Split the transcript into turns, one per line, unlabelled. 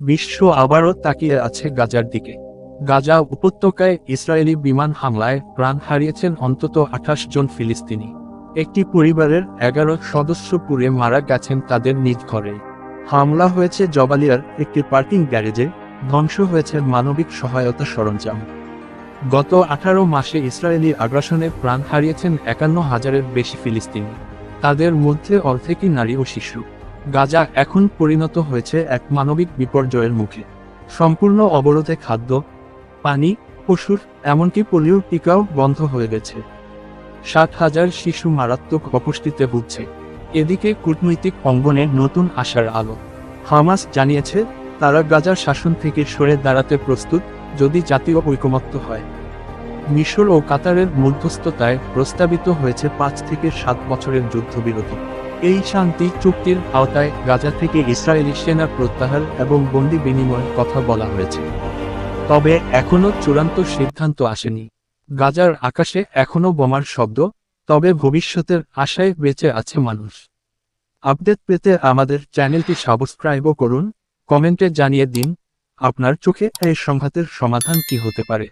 বিশ্ব আবারও তাকিয়ে আছে গাজার দিকে। গাজা উপত্যকায় ইসরায়েলি বিমান হামলায় প্রাণ হারিয়েছেন অন্তত আঠাশ জন ফিলিস্তিনি। একটি পরিবারের এগারো সদস্য পুড়ে মারা গেছেন তাদের নিজ ঘরে। হামলা হয়েছে জবালিয়ার একটি পার্কিং গ্যারেজে, ধ্বংস হয়েছে মানবিক সহায়তা সরঞ্জাম। গত আঠারো মাসে ইসরায়েলি আগ্রাসনে প্রাণ হারিয়েছেন একান্ন হাজারের বেশি ফিলিস্তিনি। তাদের মধ্যে অর্ধেকই নারী ও শিশু। গাজা এখন পরিণত হয়েছে এক মানবিক বিপর্যয়ের মুখে। সম্পূর্ণ অবরোধে খাদ্য, পানি, পশুর, এমনকি পোলিওর টিকাও বন্ধ হয়ে গেছে। ষাট হাজার শিশু মারাত্মক অপুষ্টিতে ভুগছে। এদিকে কূটনৈতিক অঙ্গনে নতুন আশার আলো। হামাস জানিয়েছে, তারা গাজার শাসন থেকে সরে দাঁড়াতে প্রস্তুত, যদি জাতীয় ঐকমত্য হয়। মিশর ও কাতারের মধ্যস্থতায় প্রস্তাবিত হয়েছে পাঁচ থেকে সাত বছরের যুদ্ধবিরতি। এই শান্তি চুক্তির আওতায় গাজা থেকে ইসরায়েলি সেনা প্রত্যাহার এবং বন্দি বিনিময়ের কথা বলা হয়েছে। তবে এখনও চূড়ান্ত সিদ্ধান্ত আসেনি। গাজার আকাশে এখনও বোমার শব্দ, তবে ভবিষ্যতের আশায় বেঁচে আছে মানুষ। আপডেট পেতে আমাদের চ্যানেলটি সাবস্ক্রাইবও করুন, কমেন্টে জানিয়ে দিন, আপনার চোখে এই সংঘাতের সমাধান কি হতে পারে।